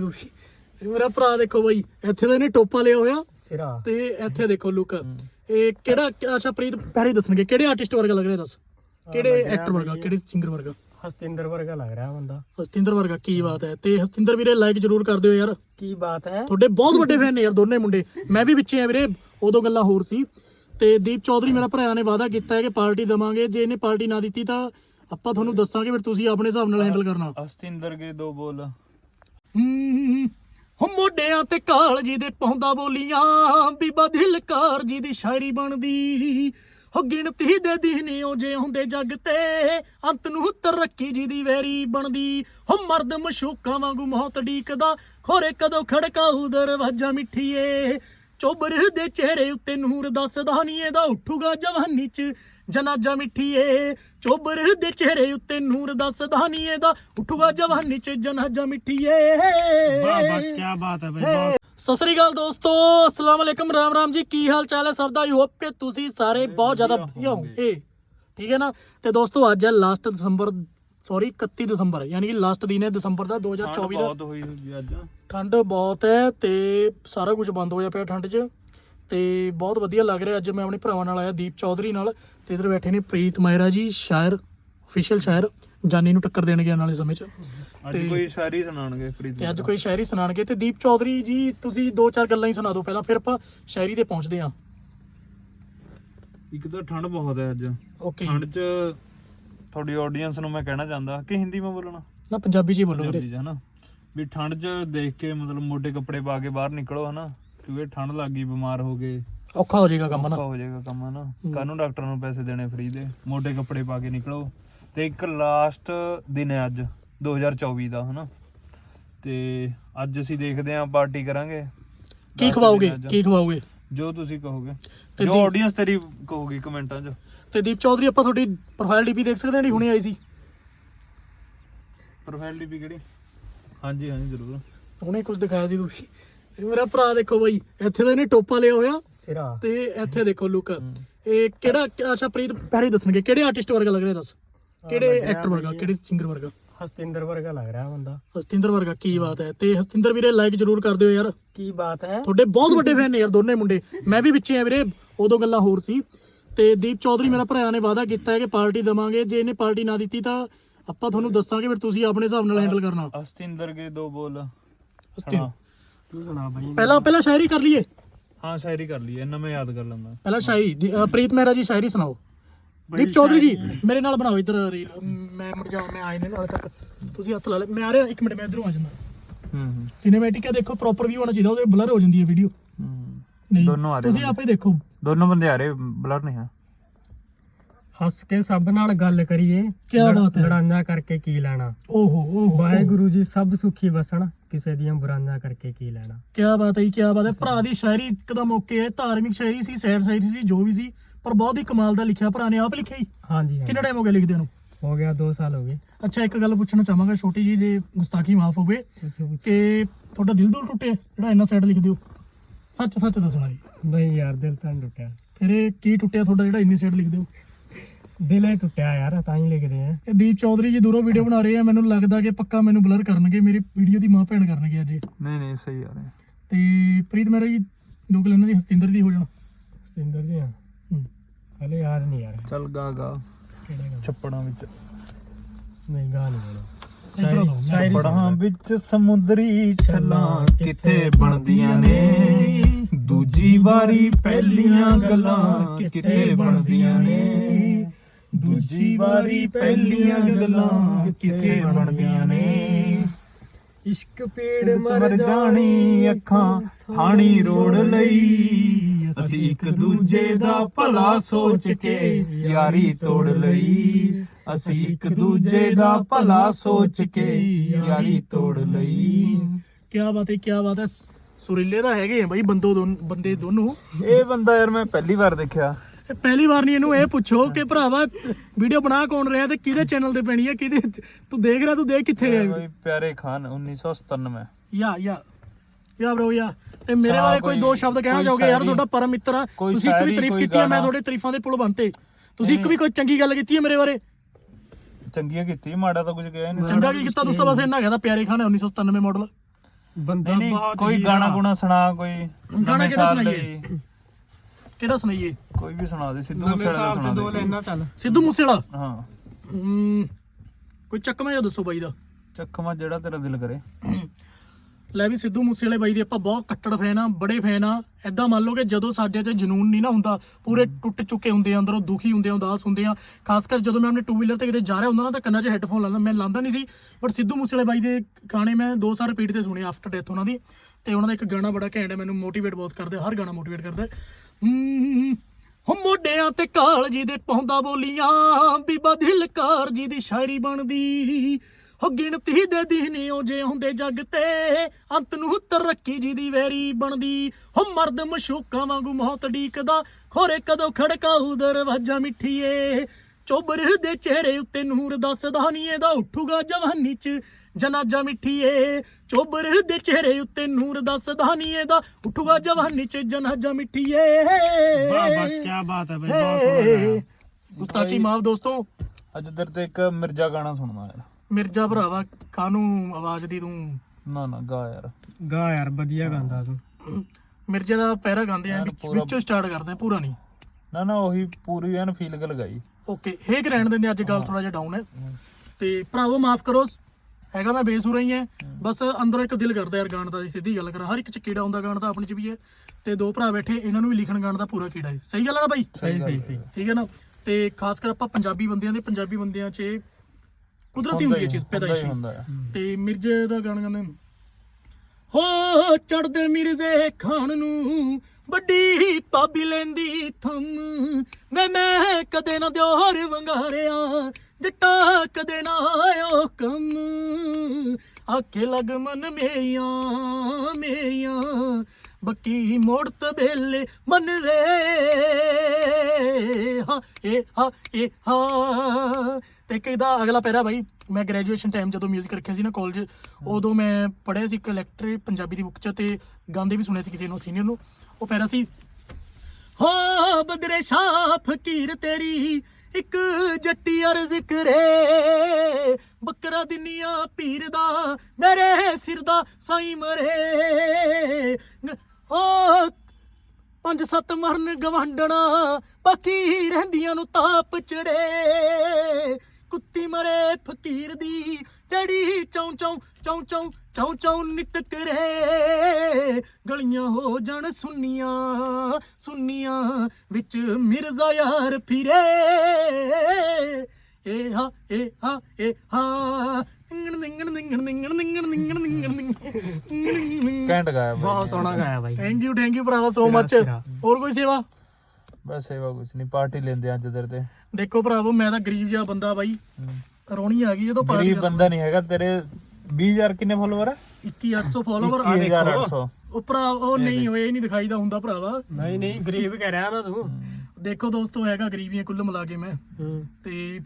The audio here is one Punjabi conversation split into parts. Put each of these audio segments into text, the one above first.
ਤੁਸੀਂ। ਇਹ ਮੇਰਾ ਭਰਾ ਦੇਖੋ ਬਾਈ ਇੱਥੇ ਤਾਂ ਇਹਨੇ ਟੋਪਾ ਲਿਆ ਹੋਇਆ। ਸਿਰਾ। ਤੇ ਇੱਥੇ ਦੇਖੋ ਲੁੱਕ ਇਹ ਕਿਹੜਾ ਅੱਛਾ ਪ੍ਰੀਤ ਪਹਿਲੇ ਦੱਸਣਗੇ ਕਿਹੜੇ ਆਰਟਿਸਟ ਵਰਗਾ ਲੱਗ ਰਿਹਾ ਦੱਸ? ਕਿਹੜੇ ਐਕਟਰ ਵਰਗਾ ਕਿਹੜੇ ਸਿੰਗਰ ਵਰਗਾ? ਹਸਤਿੰਦਰ ਵਰਗਾ ਲੱਗ ਰਿਹਾ ਬੰਦਾ। ਹਸਤਿੰਦਰ ਵਰਗਾ ਕੀ ਬਾਤ ਹੈ। ਤੇ ਹਸਤਿੰਦਰ ਵੀਰੇ ਲਾਈਕ ਜਰੂਰ ਕਰ ਦਿਓ ਯਾਰ। ਕੀ ਬਾਤ ਹੈ? ਤੁਹਾਡੇ ਬਹੁਤ ਵੱਡੇ ਫੈਨ ਨੇ ਯਾਰ ਦੋਨੇ ਮੁੰਡੇ। ਮੈਂ ਵੀ ਵਿੱਚੇ ਆ ਵੀਰੇ ਉਦੋਂ ਗੱਲਾਂ ਹੋਰ ਸੀ। ਤੇ ਦੀਪ ਚੌਧਰੀ ਮੇਰਾ ਭਰਾ ਨੇ ਵਾਅਦਾ ਕੀਤਾ ਹੈ ਕਿ ਪਾਰਟੀ ਦੇਵਾਂਗੇ। ਜੇ ਇਹਨੇ ਪਾਰਟੀ ਨਾ ਦਿੱਤੀ ਤਾਂ ਆਪਾਂ ਤੁਹਾਨੂੰ ਦੱਸਾਂਗੇ ਫਿਰ ਤੁਸੀਂ ਆਪਣੇ ਹਿਸਾਬ ਨਾਲ ਹੈਂਡਲ ਕਰਨਾ। ਅਸਤਿੰਦਰ ਕੇ ਦੋ ਬੋਲ। ਹੋ ਮੋਢਿਆਂ ਤੇ ਕਾਲ ਦੇ ਪਾਉਂਦਾ ਬੋਲੀਆਂ, ਬੀਬਾ ਦਿਲਕਾਰ ਜੀ ਦੀ ਸ਼ਾਇਰੀ ਬਣਦੀ। ਹੋ ਗਿਣਤੀ ਦੇ ਦਿਨ ਉਹ ਜੇ ਹੁੰਦੇ ਜੱਗ ਤੇ, ਅੰਤ ਨੂੰ ਤਰੱਕੀ ਜੀ ਦੀ ਵੈਰੀ ਬਣਦੀ। ਹੋ ਮਰਦ ਮਸ਼ੂਕਾਂ ਵਾਂਗੂ ਮੌਤ ਡੀਕਦਾ ਖੋਰੇ ਕਦੋਂ ਖੜਕਾਊ ਦਰਵਾਜਾ ਮਿੱਠੀਏ। ਚੋਬਰ ਦੇ ਚਿਹਰੇ ਉੱਤੇ ਨੂਰ ਦੱਸਦਾ ਨੀ ਇਹਦਾ ਉੱਠੂਗਾ ਜਵਾਨੀ ਚ ਜਨਾਜਾ ਮਿੱਠੀਏ ਚੋਬਰ ਦੇ ਚਿਹਰੇ ਉੱਤੇ ਨੂਰ ਦੱਸਦਾ ਨੀ ਇਹਦਾ। ਉੱਠੂਗਾ ਜਵਾਨੀ ਚ ਜਨਾਜਾ ਮਿੱਠੀਏ ਵਾਹ ਵਾਹ ਕੀ ਬਾਤ ਹੈ ਬਈ ਸਤਿ ਸ੍ਰੀ ਅਕਾਲ ਦੋਸਤੋ ਅਸਲਾਮ ਅਲੈਕਮ ਰਾਮ ਰਾਮ ਜੀ ਕੀ ਹਾਲ ਚਾਲ ਹੈ ਸਭ ਦਾ? ਆਈ ਹੋਪ ਕਿ ਤੁਸੀਂ ਸਾਰੇ ਬਹੁਤ ਜ਼ਿਆਦਾ ਵਧੀਆ ਹੋਗੇ ਠੀਕ ਹੈ ਨਾ? ਤੇ ਦੋਸਤੋ ਅੱਜ ਹੈ ਲਾਸਟ ਦਸੰਬਰ ਸੌਰੀ 31 ਦਸੰਬਰ ਯਾਨੀ ਕਿ ਲਾਸਟ ਦਿਨ ਹੈ ਦਸੰਬਰ ਦਾ 2024 ਦਾ ਬਹੁਤ ਹੋਈ ਹੋਈ ਅੱਜ। ਠੰਡ ਬਹੁਤ ਹੈ ਤੇ ਸਾਰਾ ਕੁਝ ਬੰਦ ਹੋਇਆ ਪਿਆ ਠੰਡ 'ਚ। ਤੇ ਬਹੁਤ ਵਧੀਆ ਲੱਗ ਰਿਹਾ ਅੱਜ ਮੈਂ ਆਪਣੇ ਭਰਾਵਾਂ ਨਾਲ ਆਇਆ ਦੀਪ ਚੌਧਰੀ ਨਾਲ। ਤੇ ਇਧਰ ਬੈਠੇ ਨੇ ਪ੍ਰੀਤ ਮਾਇਰਾ ਜੀ ਸ਼ਾਇਰ ਅਫੀਸ਼ੀਅਲ ਸ਼ਾਇਰ ਜਾਨੀ ਨੂੰ ਟੱਕਰ ਦੇਣਗੇ ਆਉਣ ਵਾਲੇ ਸਮੇਂ 'ਚ। ਅੱਜ ਤੇ- ਕੋਈ ਸ਼ਾਇਰੀ ਸੁਣਾਉਣਗੇ ਪ੍ਰੀਤ ਤੇ ਅੱਜ ਕੋਈ ਸ਼ਾਇਰੀ ਸੁਣਾਣਗੇ ਤੇ ਦੀਪ ਚੌਧਰੀ ਜੀ ਤੁਸੀਂ ਦੋ ਚਾਰ ਗੱਲਾਂ ਹੀ ਸੁਣਾ ਦਿਓ ਪਹਿਲਾਂ ਫਿਰ ਆਪਾਂ ਸ਼ਾਇਰੀ ਤੇ ਪਹੁੰਚਦੇ ਹਾਂ। ਇੱਕ ਤਾਂ ਠੰਡ ਬਹੁਤ ਹੈ ਅੱਜ। ਓਕੇ ਠੰਡ 'ਚ ਤੁਹਾਡੀ ਆਡੀਅנס ਨੂੰ ਮੈਂ ਕਹਿਣਾ ਚਾਹੁੰਦਾ ਕਿ ਹਿੰਦੀ ਮੈਂ ਬੋਲਣਾ? ਨਾ ਪੰਜਾਬੀ ਜੀ ਬੋਲੋ ਵੀਰੇ। ਪੰਜਾਬੀ 'ਚ ਹਨਾ? ਵੀ ਠੰਡ 'ਚ ਦੇਖ ਕੇ ਮਤਲਬ ਮੋਟੇ ਕੱਪੜੇ ਪਾ ਕੇ ਬਾਹਰ ਨਿਕਲੋ ਹਨਾ? ਕਿਉਂਕਿ ਠੰਡ ਲੱਗ ਗਈ ਬਿਮਾਰ ਹੋ ਗਏ। ਔਖਾ ਹੋ ਜਾਏਗਾ ਕੰਮ ਔਖਾ ਨਾ ਹੋ ਜਾਏਗਾ ਕੰਮ ਹਨਾ ਹੂੰ। ਕਾਹਨੂੰ ਡਾਕਟਰ ਨੂੰ ਪੈਸੇ ਦੇਣੇ ਫ੍ਰੀ ਦੇ। ਮੋਟੇ ਕੱਪੜੇ ਪਾ ਕੇ ਨਿਕਲੋ। ਤੇ ਇੱਕ ਲਾਸਟ ਦਿਨ ਹੈ ਅੱਜ 2024 ਦਾ ਹਨਾ। ਤੇ ਅੱਜ ਅਸੀਂ ਦੇਖਦੇ ਆਂ ਪਾਰਟੀ ਕਰਾਂਗੇ। ਕੀ ਖਵਾਓਗੇ। ਕੀ ਖਵਾਓਗੇ? ਜੋ ਤੁਸੀਂ ਕਹੋਗੇ। ਤੇ ਜੋ ਆਡੀਅנס ਤੇਰੀ ਕਹੂਗੀ ਕਮੈਂਟਾਂ 'ਚ। ਤੇ ਦੀਪ ਚੌਧਰੀ ਆਪਾਂ ਤੁਹਾਡੀ ਪ੍ਰੋਫਾਈਲ ਡੀਪੀ ਦੇਖ ਸਕਦੇ ਹਾਂ ਜਿਹੜੀ ਹੁਣੇ ਆਈ ਸੀ। ਪ੍ਰੋਫਾਈਲ ਡੀਪੀ ਕਿਹੜੀ? ਹਾਂਜੀ ਹਾਂਜੀ ਜ਼ਰੂਰ। ਹੁਣੇ ਕੁਝ ਦਿਖਾਇਆ ਸੀ ਤੁਸੀਂ। ਇਹ ਮੇਰਾ ਭਰਾ ਦੇਖੋ ਬਾਈ ਇੱਥੇ ਤਾਂ ਇਹਨੇ ਟੋਪਾ ਲਿਆ ਹੋਇਆ। ਸਿਰਾ। ਤੇ ਇੱਥੇ ਦੇਖੋ ਲੁੱਕ ਇਹ ਕਿਹੜਾ ਅੱਛਾ ਪ੍ਰੀਤ ਪਹਿਲੇ ਦੱਸਣਗੇ ਕਿਹੜੇ ਆਰਟਿਸਟ ਵਰਗਾ ਲੱਗ ਰਿਹਾ ਦੱਸ? ਕਿਹੜੇ ਐਕਟਰ ਵਰਗਾ ਕਿਹੜੇ ਸਿੰਗਰ ਵਰਗਾ? ਹਸਤਿੰਦਰ ਵਰਗਾ ਲੱਗ ਰਿਹਾ ਬੰਦਾ। ਹਸਤਿੰਦਰ ਵਰਗਾ ਕੀ ਬਾਤ ਹੈ। ਤੇ ਹਸਤਿੰਦਰ ਵੀਰੇ ਲਾਈਕ ਜਰੂਰ ਕਰ ਦਿਓ ਯਾਰ। ਕੀ ਬਾਤ ਹੈ। ਤੁਹਾਡੇ ਬਹੁਤ ਵੱਡੇ ਫੈਨ ਨੇ ਯਾਰ ਦੋਨੇ ਮੁੰਡੇ। ਮੈਂ ਵੀ ਵਿੱਚੇ ਆ ਵੀਰੇ ਉਦੋਂ ਗੱਲਾਂ ਹੋਰ ਸੀ। ਤੇ ਦੀਪ ਚੌਧਰੀ ਮੇਰਾ ਭਰਾ ਨੇ ਵਾਅਦਾ ਕੀਤਾ ਹੈ ਕਿ ਪਾਰਟੀ ਦੇਵਾਂਗੇ। ਜੇ ਇਹਨੇ ਪਾਰਟੀ ਨਾ ਦਿੱਤੀ ਤਾਂ ਆਪਾਂ ਤੁਹਾਨੂੰ ਦੱਸਾਂਗੇ ਫਿਰ ਤੁਸੀਂ ਆਪਣੇ ਹਿਸਾਬ ਨਾਲ ਹੈਂਡਲ ਕਰਨਾ। ਅਸਤਿੰਦਰ ਕੇ ਦੋ ਬੋਲ। ਹਸਤੀ ਸੁਣਾ। ਤੂੰ ਸੁਣਾ ਬਈ। ਪਹਿਲਾਂ ਪਹਿਲਾਂ ਸ਼ਾਇਰੀ ਕਰ ਲਈਏ। ਹਾਂ ਸ਼ਾਇਰੀ ਕਰ ਲਈ ਇਹਨਾਂ ਮੈਂ ਯਾਦ ਕਰ ਲੈਂਦਾ। ਪਹਿਲਾਂ ਸ਼ਾਇਰੀ ਦੀ- ਅ, ਪ੍ਰੀਤ ਮਹਿਰਾ ਜੀ ਸ਼ਾਇਰੀ ਸੁਣਾਓ। ਦੀਪ ਚੌਧਰੀ ਜੀ ਮੇਰੇ ਨਾਲ ਬਣਾਓ ਇੱਧਰ ਰੀਲ ਮੈਂ ਮੁੜ ਜਾ ਮੈਂ ਆਏ ਨੇ ਨਾਲੇ ਤੱਕ। ਤੁਸੀਂ ਹੱਥ ਲਾ ਲੈ ਮੈਂ ਆ ਰਿਹਾ ਇੱਕ ਮਿੰਟ ਮੈਂ ਇਧਰੋਂ ਆ ਜਾਂਦਾ। ਹੂੰ ਹੂੰ। ਸਿਨੇਮੈਟਿਕ ਹੈ ਦੇਖੋ ਪ੍ਰੋਪਰ ਵੀ ਹੋਣਾ ਚਾਹੀਦਾ ਉਹਦੇ ਬਲਰ ਹੋ ਜਾਂਦੀ ਹੈ ਵੀਡੀਓ ਹੂੰ। ਨਹੀਂ ਦੋਨੋਂ ਆ ਰਹੇ ਤੁਸੀਂ ਆਪੇ ਦੇਖੋ। ਦੋਨੋਂ ਬੰਦੇ ਆ ਰਹੇ ਬਲਰ ਨਹੀਂ ਆ। ਹੱਸ ਕੇ ਸਭ ਨਾਲ ਗੱਲ ਕਰੀਏ ਲੜ- ਬਾਤ ਹੈ। ਲੜਾਈਆਂ ਕਰਕੇ ਕੀ ਲੈਣਾ? ਓਹੋ ਓਹੋ ਵਾਹਿਗੁਰੂ ਜੀ ਸਭ ਸੁਖੀ ਵਸਣ ਕਿਸੇ ਦੀਆਂ ਬੁਰਾਈਆਂ ਕਰਕੇ ਕੀ ਲੈਣਾ? ਕੀ ਬਾਤ ਹੈ ਕੀ ਬਾਤ ਹੈ। ਭਰਾ ਦੀ ਸ਼ਾਇਰੀ ਇੱਕਦਮ ਓਕੇ ਹੈ ਧਾਰਮਿਕ ਸ਼ਾਇਰੀ ਸੀ ਸੈਡ ਸ਼ਾਇਰੀ ਸੀ ਜੋ ਵੀ ਸੀ ਪਰ ਬਹੁਤ ਹੀ ਕਮਾਲ ਦਾ ਲਿਖਿਆ ਭਰਾ ਨੇ ਆਪ ਲਿਖਿਆ ਹੀ ਹਾਂਜੀ ਕਿੰਨਾ ਟਾਈਮ ਹੋ ਗਿਆ ਲਿਖਦੇ ਨੂੰ? ਹੋ ਗਿਆ 2 ਸਾਲ ਹੋ ਗਏ। ਅੱਛਾ ਇੱਕ ਗੱਲ ਪੁੱਛਣਾ ਚਾਹਾਂਗਾ ਛੋਟੀ ਜੀ ਜੇ ਗੁਸਤਾਖੀ ਮਾਫ ਹੋਵੇ ਕਿ ਤੁਹਾਡਾ ਦਿਲ ਦੁਲ ਟੁੱਟਿਆ ਜਿਹੜਾ ਇੰਨਾ ਸੈਡ ਲਿਖਦੇ ਹੋ? ਸੱਚ ਸੱਚ ਦੱਸਣਾ ਜੀ। ਨਹੀਂ ਯਾਰ ਦਿਲ ਤਾਂ ਟੁੱਟਿਆ। ਫਿਰ ਇਹ ਕੀ ਟੁੱਟਿਆ ਤੁਹਾਡਾ ਜਿਹੜਾ ਇੰਨੀ ਸੈਡ ਲਿਖਦੇ ਹੋ? ਦਿਲ ਹੀ ਟੁੱਟਿਆ ਯਾਰ ਤਾਂ ਹੀ ਲਿਖਦੇ ਆ। ਇਹ ਦੀਪ ਚੌਧਰੀ ਜੀ ਦੂਰੋਂ ਵੀਡੀਓ ਬਣਾ ਰਹੇ ਆ ਮੈਨੂੰ ਲੱਗਦਾ ਕਿ ਪੱਕਾ ਮੈਨੂੰ ਬਲਰ ਕਰਨਗੇ ਮੇਰੀ ਵੀਡੀਓ ਦੀ ਮਾਂ ਭੈਣ ਕਰਨਗੇ ਅੱਜ। ਇਹ। ਨਹੀਂ ਨਹੀਂ ਸਹੀ ਆ ਰਹੇ। ਤੇ ਪ੍ਰੀਤ ਮੇਰਾ ਜੀ ਦੋ ਲਾਈਨਾਂ ਦੀ ਹਸਤਿੰਦਰ ਦੀ ਹੋ ਜਾਣਾ। ਸਤਿੰਦਰ ਦੀਆਂ ਹੂੰ। ਹਲੇ ਯਾਰ ਨਹੀਂ ਯਾਰ। ਚੱਲ ਗਾ ਗਾ। ਕਿਹੜਾ ਗਾ? ਛੱਪੜਾਂ ਵਿੱਚ। ਨਹੀਂ ਗਾ ਨਹੀਂ ਇੱਧਰੋਂ ਦੋ ਸ਼ਾਇਰੀ ਛੱਪੜਾਂ ਵਿੱਚ ਸਮੁੰਦਰੀ ਛੱਲਾਂ ਕਿੱਥੇ ਬਣਦੀਆਂ ਨੇ? ਦੂਜੀ ਵਾਰੀ ਪਹਿਲੀਆਂ ਗੱਲਾਂ ਕਿੱਥੇ ਬਣਦੀਆਂ ਨੇ? ਦੂਜੀ ਵਾਰੀ ਪਹਿਲੀਆਂ ਗੱਲਾਂ ਕਿੱਥੇ ਬਣਦੀਆਂ ਨੇ? ਇਸ਼ਕ ਪੇੜ ਮਰ ਜਾਣੀ ਅੱਖਾਂ ਥਾਣੀ ਰੋੜ ਲਈ। ਅਸੀਂ ਇੱਕ ਦੂਜੇ ਦਾ ਭਲਾ ਸੋਚ ਕੇ ਯਾਰੀ ਤੋੜ ਲਈ। ਅਸੀਂ ਇੱਕ ਦੂਜੇ ਦਾ ਭਲਾ ਸੋਚ ਕੇ ਯਾਰੀ ਤੋੜ ਲਈ। ਕੀ ਬਾਤ ਹੈ ਕੀ ਬਾਤ ਹੈ। ਸੁਰੀਲੇ ਤਾਂ ਹੈਗੇ ਆ ਬਾਈ ਬੰਦੋ ਦੋਨ- ਬੰਦੇ ਦੋਨੋਂ। ਇਹ ਬੰਦਾ ਯਾਰ ਮੈਂ ਪਹਿਲੀ ਵਾਰ ਦੇਖਿਆ। ਪਹਿਲੀ ਵਾਰ ਨਹੀਂ ਇਹਨੂੰ ਇਹ ਪੁੱਛੋ ਕਿ ਭਰਾਵਾ ਵੀਡੀਓ ਬਣਾ ਕੌਣ ਰਿਹਾ ਤੇ ਕਿਹਦੇ ਚੈਨਲ ਤੇ ਪੈਣੀ ਹੈ ਕਿਹਦੇ ਤੂੰ ਦੇਖ ਰਿਹਾ ਤੂੰ ਦੇਖ ਕਿੱਥੇ ਰਿਹਾ। ਬਈ ਪਿਆਰੇ ਖਾਨ 1997 ਯਾ ਯਾ। ਯਾ bro ਯਾ। ਤੇ ਮੇਰੇ ਬਾਰੇ ਕੋਈ ਦੋ ਸ਼ਬਦ ਕਹਿਣਾ ਚਾਹੋਗੇ? ਯਾਰ ਤੁਹਾਡਾ ਪਰਮ ਮਿੱਤਰ ਆ। ਕੋਈ ਤੁਸੀਂ ਇੱਕ ਵੀ ਤਾਰੀਫ ਕੀਤੀ ਹੈ ਮੈਂ। ਤੁਹਾਡੇ ਤਾਰੀਫਾਂ ਦੇ ਪੁਲ ਬੰਤੇ ਤੁਸੀਂ ਇੱਕ ਵੀ ਕੋਈ ਚੰਗੀ ਗੱਲ ਕੀਤੀ ਹੈ ਮੇਰੇ ਬਾਰੇ? ਚੰਗੀਆਂ ਕੀਤੀ ਮਾੜਾ ਤਾਂ ਕੁਝ ਕਿਹਾ ਨਹੀਂ। ਚੰਗਾ ਕੀ ਕੀਤਾ ਤੁਸੀਂ ਬਸ ਇੰਨਾ ਕਹਿੰਦਾ ਪਿਆਰੇ ਖਾਨ ਹੈ 1997 ਮਾਡਲ ਬੰਦਾ ਬਹੁਤ ਕੋਈ। ਗਾਣਾ ਗੁਣਾ ਸੁਣਾ ਕੋਈ ਗਾਣਾ ਸਾਲ ਸੁਣਾਈਏ? ਕਿਹੜਾ ਸੁਣਾਈਏ? ਕੋਈ ਵੀ ਸੁਣਾ ਦੇ ਸਿੱਧੂ ਨਵੇਂ ਮੂਸੇਵਾਲੇ ਦਾ ਸਾਲ ਤੇ ਦੋ ਸੁਣਾ ਦੇ ਲੈਣਾ ਚੱਲ। ਸਿੱਧੂ ਮੂਸੇਵਾਲਾ? ਹਾਂ। ਹਮ, ਕੋਈ ਚੱਕਵਾਂ ਜਿਹਾ ਦੱਸੋ ਬਾਈ ਦਾ। ਚੱਕਮਾ ਜਿਹੜਾ ਤੇਰਾ ਦਿਲ ਕਰੇ। ਲੈ ਵੀ ਸਿੱਧੂ ਮੂਸੇਵਾਲੇ ਬਾਈ ਦੇ ਆਪਾਂ ਬਹੁਤ ਕੱਟੜ ਫੈਨ ਆ ਬੜੇ ਫੈਨ ਆ। ਐਦਾਂ ਮੰਨ ਲਓ ਕਿ ਜਦੋਂ ਸਾਡੇ ਤੇ ਜਨੂਨ ਨਹੀਂ ਨਾ ਹੁੰਦਾ ਪੂਰੇ ਟੁੱਟ ਚੁੱਕੇ ਹੁੰਦੇ ਆ ਅੰਦਰੋਂ ਦੁਖੀ ਹੁੰਦੇ ਆ ਉਦਾਸ ਹੁੰਦੇ ਆ। ਖਾਸ ਕਰ ਜਦੋਂ ਮੈਂ ਆਪਣੇ ਟੂ ਵੀਲਰ ਤੇ ਕਿਤੇ ਜਾ ਰਿਹਾ ਹੁੰਦਾ ਨਾ ਤਾਂ ਕੰਨਾਂ 'ਚ ਹੈੱਡਫੋਨ ਲਾਉਂਦਾ ਮੈਂ ਲਾਉਂਦਾ ਨਹੀਂ ਸੀ। ਬਟ ਸਿੱਧੂ ਮੂਸੇਵਾਲੇ ਬਾਈ ਦੇ ਗਾਣੇ ਮੈਂ ਦੋ ਸਾਲ ਰਿਪੀਟ ਤੇ ਸੁਣੇ ਆਫਟਰ ਡੈਥ ਉਹਨਾਂ ਦੀ। ਤੇ ਉਹਨਾਂ ਦਾ ਇੱਕ ਗਾਣਾ ਬੜਾ ਘੈਂਟ ਹੈ ਮੈਨੂੰ ਮੋਟੀਵੇਟ ਬਹੁਤ ਕਰਦਾ ਹਰ ਗਾਣਾ ਮੋਟੀਵੇਟ ਕਰਦਾ। ਹਮ, ਹੋ ਮੋਢਿਆਂ ਤੇ ਕਾਲ ਦੇ ਪਾਉਂਦਾ ਬੋਲੀਆਂ ਬੀਬਾ ਦਿਲਕਾਰ ਜੀ ਦੀ ਸ਼ਾਇਰੀ ਬਣਦੀ। ਹੋ ਗਿਣਤੀ ਦੇ ਦਿਨ ਉਹ ਜੇ ਹੁੰਦੇ ਜੱਗ ਤੇ, ਅੰਤ ਨੂੰ ਤਰੱਕੀ ਜੀ ਦੀ ਵੈਰੀ ਬਣਦੀ। ਹੋ ਮਰਦ ਮਸ਼ੂਕਾਂ ਵਾਂਗੂ ਮੌਤ ਡੀਕਦਾ ਖੋਰੇ ਕਦੋਂ ਖੜਕਾਊ ਦਰਵਾਜ਼ਾ ਮਿੱਠੀਏ। ਚੋਬਰ ਦੇ ਚਿਹਰੇ ਉੱਤੇ ਨੂਰ ਦੱਸਦਾ ਨੀ ਇਹਦਾ, ਉੱਠੂਗਾ ਜਵਾਨੀ ਚ ਜਨਾਜਾ ਮਿੱਠੀਏ ਚੋਬਰ ਦੇ ਚਿਹਰੇ ਉੱਤੇ ਨੂਰ ਦੱਸਦਾ ਨੀ ਇਹਦਾ ਉੱਠੂਗਾ ਜਵਾਨੀ ਚ ਜਨਾਜਾ ਮਿੱਠੀਏ ਵਾਹ ਵਾਹ ਕੀ ਬਾਤ ਹੈ ਬਈ ਬਹੁਤ ਸੋਹਣਾ ਗਾਇਆ। ਗੁਸਤਾਖੀ ਮਾਫ ਦੋਸਤੋ। ਅੱਜ ਤੇਰੇ ਤੇ ਇੱਕ ਮਿਰਜ਼ਾ ਗਾਣਾ ਸੁਣਨਾ ਯਾਰ। ਮਿਰਜ਼ਾ ਭਰਾਵਾ ਕਾਨੂੰ ਆਵਾਜ਼ ਦੀ ਤੂੰ? ਨਾ ਨਾ ਗਾ ਯਾਰ। ਗਾ ਯਾਰ ਵਧੀਆ ਗਾਉਂਦਾ ਤੂੰ। ਮਿਰਜ਼ੇ ਦਾ ਪੈਰਾ ਗਾਉਂਦੇ ਆ ਵਿੱਚ- ਸਟਾਰਟ ਕਰਦੇ ਆ ਪੂਰਾ ਨਹੀਂ। ਨਾ ਨਾ ਉਹੀ ਪੂਰੀ ਐਨ ਫੀਲ ਲਗਾਈ। ਓਕੇ ਹੇਕ ਰਹਿਣ ਦਿੰਦੇ ਅੱਜ ਗੱਲ ਥੋੜਾ ਜਿਹਾ ਡਾਊਨ ਹੈ। ਤੇ ਭਰਾਵੋ ਮਾਫ ਕਰੋ ਹੈਗਾ ਮੈਂ ਬੇਸੁਰਾ ਹੀ ਹੈ ਬਸ ਅੰਦਰੋਂ ਇੱਕ ਦਿਲ ਕਰਦਾ ਯਾਰ ਗਾਣ ਦਾ ਜੀ ਸਿੱਧੀ ਗੱਲ ਕਰਾਂ। ਹਰ ਇੱਕ ਚ ਕੀੜਾ ਹੁੰਦਾ ਗਾਣ ਦਾ ਆਪਣੇ ਚ ਵੀ ਹੈ ਤੇ ਦੋ ਭਰਾ ਬੈਠੇ ਇਹਨਾਂ ਨੂੰ ਵੀ ਲਿਖਣ ਗਾਣ ਦਾ ਪੂਰਾ ਕੀੜਾ ਹੈ। ਸਹੀ ਗੱਲ ਹੈ ਨਾ ਬਾਈ? ਸਹੀ ਸਹੀ ਸਹੀ। ਠੀਕ ਹੈ ਨਾ? ਤੇ ਖਾਸ ਕਰ ਆਪਾਂ ਪੰਜਾਬੀ ਬੰਦਿਆਂ ਦੇ ਪੰਜਾਬੀ ਬੰਦਿਆਂ 'ਚ ਇਹ ਕੁਦਰਤੀ ਹੁੰਦਾ ਹੈ ਹੀ- ਚੀਜ਼ ਹੀ ਪੈਦਾਇਸ਼ੀ। ਹੁੰਦਾ ਆ। ਤੇ ਮਿਰਜ਼ੇ ਦਾ ਗਾਣਾ ਗਾਉਂਦੇ ਹੋ ਚੜਦੇ ਮਿਰਜ਼ੇ ਖਾਨ ਨੂੰ ਵੱਡੀ ਪਾਬੀ ਲੈਂਦੀ ਥੰਮ। ਵੇ ਮੈਂ ਕਦੇ ਨਾ ਦਿਓਰ ਵੰਗਾਰਿਆ। ਜੱਟਾ ਕਦੇ ਨਾ ਆਇਓ ਕੰਮ। ਆਖੇ ਲਗ ਮਨ ਮੇਰੀਆਂ ਮੇਰੀਆਂ, ਬੱਕੀ ਮੋੜ ਤਬੇਲੇ ਮਨ ਵੇ। ਹਾ, ਏ ਹਾ ਏ, ਹਾ। ਤੇ ਕਿਦਾ ਅਗਲਾ ਪੈਰਾ ਬਾਈ, ਮੈਂ ਗ੍ਰੈਜੂਏਸ਼ਨ ਟਾਈਮ ਜਦੋਂ 뮤직 ਰੱਖਿਆ ਸੀ ਨਾ ਕਾਲਜ ਉਦੋਂ ਮੈਂ ਪੜ੍ਹਿਆ ਸੀ ਇੱਕ ਲੈਕਚਰ ਪੰਜਾਬੀ ਦੀ ਬੁੱਕ ਚ ਤੇ ਗਾਉਂਦੇ ਵੀ ਸੁਣਿਆ ਸੀ ਕਿਸੇ ਨੂੰ ਸੀਨੀਅਰ ਨੂੰ। ਉਹ ਪੈਰਾ ਸੀ, ਹੋ ਬਦਰੇ ਸ਼ਾਹ ਫਕੀਰ ਤੇਰੀ ਇੱਕ ਜੱਟੀ ਅਰਜ਼ ਕਰੇ ਬੱਕਰਾ ਦਿਨੀਆਂ ਪੀਰ ਦਾ ਮੇਰੇ ਸਿਰ ਦਾ ਸਾਈ ਮਰੇ। ਓ, ਪੰਜ ਸੱਤ ਮਰਨ ਗਵਾਂਡਣਾ, ਬਾਕੀ ਰਹਿੰਦੀਆਂ ਨੂੰ ਤਾਪ ਚੜੇ। ਕੁੱਤੀ ਮਰੇ ਫਕੀਰ ਦੀ ਜਿਹੜੀ ਚੌਂ ਚੌਂ ਚੌਂ ਚੌਂ ਚੌਂ ਚੌਂ ਨਿਤ ਕਰੇ ਗਲੀਆਂ ਹੋ ਜਾਣ ਸੁੰਨੀਆਂ ਸੁੰਨੀਆਂ ਵਿੱਚ ਮਿਰਜ਼ਾ ਯਾਰ ਫਿਰੇ। ਏ ਹਾ ਏ ਹਾ ਏ ਹਾ। ਨਿੰਗਣ ਨਿੰਗਣ ਨਿੰਗਣ ਨਿੰਗਣ ਨਿੰਗਣ ਨਿੰਗਣ ਨਿੰਗਣ ਕੈਂਟ ਗਾਇਆ ਬਹੁਤ ਸੋਹਣਾ ਗਾਇਆ ਬਾਈ। ਥੈਂਕ ਯੂ ਥੈਂਕ ਯੂ ਭਰਾਵਾ ਸੋ ਮੱਚ ਹੋਰ ਕੋਈ ਸੇਵਾ? ਬਸ ਸੇਵਾ ਕੁਝ ਨਹੀਂ ਪਾਰਟੀ ਲੈਂਦੇ ਅੱਜ ਦਰ ਤੇ। ਦੇਖੋ ਭਰਾਵੋ ਮੈਂ ਤਾਂ ਗਰੀਬ ਜਿਹਾ ਬੰਦਾ ਬਾਈ। ਰੋਣੀ ਆ ਗਈ ਜਦੋਂ ਪਾਰਟੀ ਗਰੀਬ ਬੰਦਾ ਨਹੀਂ ਹੈਗਾ ਤੇਰੇ 20000 ਕਿੰਨੇ ਫੋਲੋਵਰ ਹੈ 21800 ਫਾਲੋਵਰ 21800 ਉਹ ਭਰਾ ਉਹ ਨਹੀਂ ਹੋਏ ਨਹੀਂ ਦਿਖਾਈਦਾ ਹੁੰਦਾ ਭਰਾਵਾ। ਨਹੀਂ ਨਹੀਂ ਗਰੀਬ ਕਹਿ ਰਿਹਾ ਨਾ ਤੂੰ। ਦੇਖੋ ਦੋਸਤੋ ਹੈਗਾ ਗਰੀਬੀਆਂ ਕੁੱਲ ਮਿਲਾ ਕੇ ਮੈਂ। ਹੂੰ। ਤੇ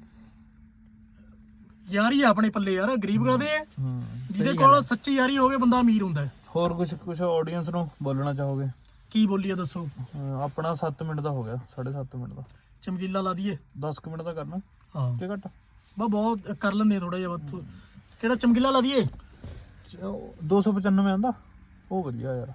ਯਾਰੀ ਆਪਣੇ ਪੱਲੇ ਯਾਰ ਗਰੀਬ ਕਾਦੇ ਆ? ਹੂੰ ਜਿਹਦੇ ਕੋਲ ਸੱਚੀ ਯਾਰੀ ਹੋਵੇ ਬੰਦਾ ਅਮੀਰ ਹੁੰਦਾ ਹੈ। ਹੋਰ ਕੁਝ ਕੁਝ ਆਡੀਅנס ਨੂੰ ਬੋਲਣਾ ਚਾਹੋਗੇ? ਕੀ ਬੋਲੀਏ ਦੱਸੋ? ਅਹ ਆਪਣਾ 7 ਮਿੰਟ ਦਾ ਹੋ ਗਿਆ 7.5 ਮਿੰਟ ਦਾ। ਚਮਕੀਲਾ ਲਾ ਦਈਏ। 10 ਕੁ ਮਿੰਟ ਦਾ ਕਰਨਾ ਹਾਂ। ਕਿ ਘੱਟ। ਬਾ ਬਹੁਤ ਕਰ ਲੈਂਦੇ ਥੋੜਾ ਜਿਹਾ ਬਹੁਤ ਕਿਹੜਾ ਚਮਕੀਲਾ ਲਾ ਦਈਏ? 295 ਆਂਦਾ। ਉਹ ਵਧੀਆ ਯਾਰ।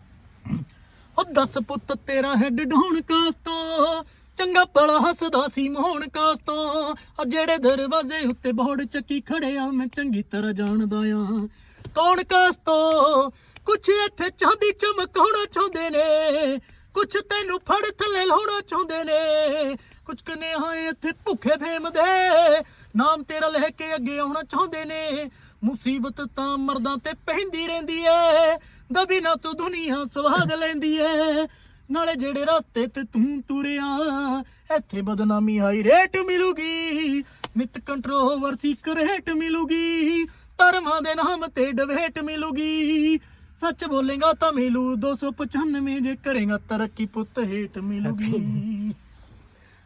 ਉਹ ਦੱਸ ਪੁੱਤ ਤੇਰਾ ਹੈਡ ਢੋਣ ਕਾਸ ਤੋਂ ਚੰਗਾ ਭਲਾ ਹੱਸਦਾ ਸੀ ਮੋਹਣ ਕਾਸ ਤੋਂ ਆ ਜਿਹੜੇ ਦਰਵਾਜ਼ੇ ਉੱਤੇ ਬੋੜ ਚੱਕੀ ਖੜਿਆ ਮੈਂ ਚੰਗੀ ਤਰ੍ਹਾਂ ਜਾਣਦਾ ਆ। ਕੌਣ ਕਾਸ ਤੋਂ ਕੁਛ ਇੱਥੇ ਚਾਂਦੀ ਚਮਕਾਉਣਾ ਚਾਹੁੰਦੇ ਨੇ। ਕੁਛ ਤੈਨੂੰ ਫੜ ਥੱਲੇ ਲਾਉਣਾ ਚਾਹੁੰਦੇ ਨੇ। ਕੁਛ ਕਨੇ ਹੋਏ ਇੱਥੇ ਭੁੱਖੇ ਫੇਮ ਦੇ। ਨਾਮ ਤੇਰਾ ਲੈ ਕੇ ਅੱਗੇ ਆਉਣਾ ਚਾਹੁੰਦੇ ਨੇ। ਮੁਸੀਬਤ ਤਾਂ ਮਰਦਾਂ ਤੇ ਪੈਂਦੀ ਰਹਿੰਦੀ ਏ ਦਬੀ ਨਾ ਤੂੰ ਦੁਨੀਆ ਸਵਾਦ ਲੈਂਦੀ ਏ ਨਾਲੇ ਜਿਹੜੇ ਰਸਤੇ ਤੇ ਤੂੰ ਤੁਰਿਆ, ਇੱਥੇ ਬਦਨਾਮੀ ਹਾਈ ਰੇਟ ਮਿਲੂਗੀ। ਨਿਤ ਕੰਟਰੋਵਰਸੀ ਕਰੇਟ ਮਿਲੂਗੀ। ਧਰਮਾਂ ਦੇ ਨਾਮ ਤੇ ਡਵੇਟ ਮਿਲੂਗੀ। ਸੱਚ ਬੋਲੇਗਾ ਤਾਂ ਮਿਲੂ। 295 ਜੇ ਕਰੇਗਾ ਤਰੱਕੀ ਪੁੱਤ ਹੇਟ ਮਿਲੂਗੀ।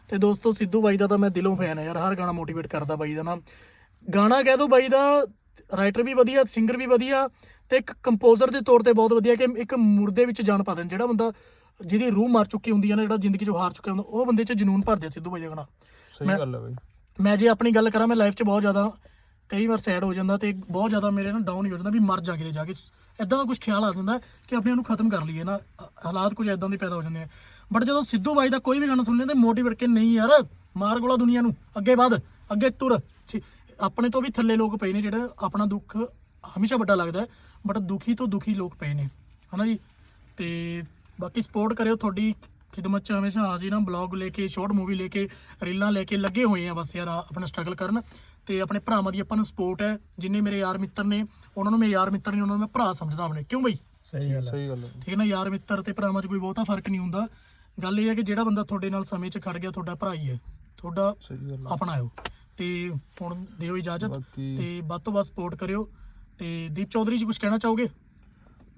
ਤੇ ਦੋਸਤੋ ਸਿੱਧੂ ਬਾਈ ਦਾ ਤਾਂ ਮੈਂ ਦਿਲੋਂ ਫੈਨ ਆ ਯਾਰ ਹਰ ਗਾਣਾ ਮੋਟੀਵੇਟ ਕਰਦਾ ਬਾਈ ਦਾ ਨਾ। ਗਾਣਾ ਕਹਿ ਦੋ ਬਾਈ ਦਾ ਰਾਈਟਰ ਵੀ ਵਧੀਆ ਸਿੰਗਰ ਵੀ ਵਧੀਆ ਤੇ ਇੱਕ ਕੰਪੋਜ਼ਰ ਦੇ ਤੌਰ ਤੇ ਬਹੁਤ ਵਧੀਆ ਕਿ ਇੱਕ ਮੁਰਦੇ ਵਿੱਚ ਜਾਨ ਪਾ ਦੇਣ। ਜਿਹੜਾ ਬੰਦਾ ਜਿਹਦੀ ਰੂਹ ਮਰ ਚੁੱਕੀ ਹੁੰਦੀ ਹੈ ਨਾ ਜਿਹੜਾ ਜ਼ਿੰਦਗੀ 'ਚੋਂ ਹਾਰ ਚੁੱਕਿਆ ਹੁੰਦਾ ਉਹ ਬੰਦੇ 'ਚ ਜਨੂਨ ਭਰ ਦਿਆ ਸਿੱਧੂ ਬਾਈ ਦਾ ਗਾਣਾ। ਸਹੀ ਗੱਲ ਹੈ ਬਈ। ਮੈਂ ਜੇ ਆਪਣੀ ਗੱਲ ਕਰਾਂ ਮੈਂ ਲਾਈਫ 'ਚ ਬਹੁਤ ਜ਼ਿਆਦਾ ਕਈ ਵਾਰ ਸੈਡ ਹੋ ਜਾਂਦਾ ਤੇ ਬਹੁਤ ਜ਼ਿਆਦਾ ਮੇਰੇ ਨਾਲ ਡਾਊਨ ਹੋ ਜਾਂਦਾ ਵੀ ਮਰ ਜਾ ਕਿਤੇ ਜਾ ਕੇ। ਇਦਾਂ ਦਾ ਕੁਝ ਖਿਆਲ ਆ ਜਾਂਦਾ ਕਿ ਆਪਣੇ ਆਪ ਨੂੰ ਖਤਮ ਕਰ ਲਈਏ ਨਾ। ਹਾਲਾਤ ਕੁਝ ਇਦਾਂ ਦੇ ਪੈਦਾ ਹੋ ਜਾਂਦੇ ਆ। ਬਟ ਜਦੋਂ ਸਿੱਧੂ ਬਾਈ ਦਾ ਕੋਈ ਵੀ ਗਾਣਾ ਸੁਣ ਲੈਂਦੇ ਮੋਟੀਵੇਟ ਕੇ ਨਹੀਂ ਯਾਰ ਮਾਰ ਗੋਲਾ ਦੁਨੀਆ ਨੂੰ। ਅੱਗੇ ਵਧ ਅੱਗੇ ਤੁਰ। ਆਪਣੇ ਤੋਂ ਵੀ ਥੱਲੇ ਲੋਕ ਪਏ ਨੇ ਜਿਹੜੇ ਆਪਣਾ ਦੁੱਖ ਹਮੇਸ਼ਾ ਵੱਡਾ ਲੱਗਦਾ ਬਟ ਦੁਖੀ ਤੋਂ ਦੁਖੀ ਲੋਕ ਪਏ ਨੇ। ਹਨਾ ਜੀ? ਤੇ ਬਾਕੀ ਸਪੋਰਟ ਕਰਿਓ ਤੁਹਾਡੀ ਖਿਦਮਤ ਚ ਹਮੇਸ਼ਾ ਹਾਜ਼ਰ ਹਾਂ ਬਲੌਗ ਲੈ ਕੇ ਸ਼ਾਰਟ ਮੂਵੀ ਲੈ ਕੇ ਰੀਲਾਂ ਲੈ ਕੇ ਲੱਗੇ ਹੋਏ ਆ ਬਸ ਯਾਰ ਆਪਣਾ ਸਟਰਗਲ ਕਰਨ। ਤੇ ਆਪਣੇ ਭਰਾਵਾਂ ਦੀ ਆਪਾਂ ਨੂੰ ਸਪੋਰਟ ਹੈ ਜਿੰਨੇ ਮੇਰੇ ਯਾਰ ਮਿੱਤਰ ਨੇ ਉਹਨਾਂ ਨੂੰ ਮੈਂ ਯਾਰ ਮਿੱਤਰ ਨਹੀਂ ਉਹਨਾਂ ਨੂੰ ਮੈਂ ਭਰਾ ਸਮਝਦਾ ਆਪਣੇ। ਕਿਉਂ ਬਈ? ਸਹੀ ਗੱਲ ਹੈ। ਸਹੀ ਗੱਲ ਹੈ। ਠੀਕ ਹੈ ਨਾ? ਯਾਰ ਮਿੱਤਰ ਤੇ ਭਰਾਵਾਂ 'ਚ ਕੋਈ ਬਹੁਤਾ ਫ਼ਰਕ ਨਹੀਂ ਹੁੰਦਾ। ਗੱਲ ਇਹ ਹੈ ਕਿ ਜਿਹੜਾ ਬੰਦਾ ਤੁਹਾਡੇ ਨਾਲ ਸਮੇਂ 'ਚ ਖੜ ਗਿਆ ਤੁਹਾਡਾ ਭਰਾ ਹੀ ਹੈ ਤੁਹਾਡਾ ਸਹੀ ਗੱਲ ਹੈ ਆਪਣਾ ਆਇਓ ਤੇ ਹੁਣ ਦਿਓ ਇਜਾਜ਼ਤ ਬਾਕੀ- ਤੇ ਵੱਧ ਤੋਂ ਵੱਧ ਸਪੋਰਟ ਕਰਿਓ ਤੇ ਦੀਪ ਚੌਧਰੀ ਜੀ ਕੁਝ ਕਹਿਣਾ ਚਾਹੋਗੇ?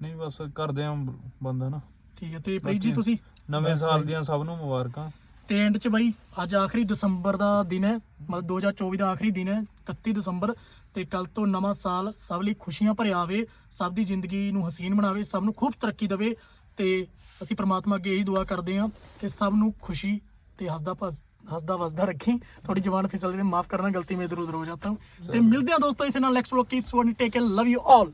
ਨਹੀਂ ਬਸ ਕਰਦੇ ਆ ਬੰਦਾ ਨਾ। ਠੀਕ ਹੈ ਤੇ ਪ੍ਰੀਤ ਜੀ ਬਾਕੀ- ਤੁਸੀਂ? ਨਵੇਂ ਸਾਲ ਦੀਆਂ ਸਭ ਨੂੰ ਮੁਬਾਰਕਾਂ। ਤੇ ਐਂਡ 'ਚ ਬਾਈ ਅੱਜ ਆਖਰੀ ਦਸੰਬਰ ਦਾ ਦਿਨ ਹੈ ਮਤਲਬ 2024 ਦਾ ਆਖਰੀ ਦਿਨ ਹੈ 31 ਦਸੰਬਰ ਤੇ ਕੱਲ ਤੋਂ ਨਵਾਂ ਸਾਲ ਸਭ ਲਈ ਖੁਸ਼ੀਆਂ ਭਰਿਆ ਆਵੇ ਸਭ ਦੀ ਜ਼ਿੰਦਗੀ ਨੂੰ ਹਸੀਨ ਬਣਾਵੇ ਸਭ ਨੂੰ ਖੂਬ ਤਰੱਕੀ ਦੇਵੇ ਤੇ ਅਸੀਂ ਪ੍ਰਮਾਤਮਾ ਅੱਗੇ ਇਹੀ ਦੁਆ ਕਰਦੇ ਹਾਂ ਕਿ ਸਭ ਨੂੰ ਖੁਸ਼ੀ ਤੇ ਹੱਸਦਾ ਹੱਸਦਾ ਵਸਦਾ ਰੱਖੀ। ਥੋੜੀ ਜ਼ਬਾਨ ਫਿਸਲ ਗਈ ਮਾਫ ਕਰਨਾ ਗਲਤੀ ਮੇਰੇ ਇਧਰ ਉਧਰ ਹੋ ਜਾਤਾ ਹੂੰ। ਤੇ ਮਿਲਦੇ ਹਾਂ ਦੋਸਤੋ ਇਸੇ ਨਾਲ ਨੈਕਸਟ ਵਲੌਗ ਕੀਪਸ ਵਾਨੀ take care love you all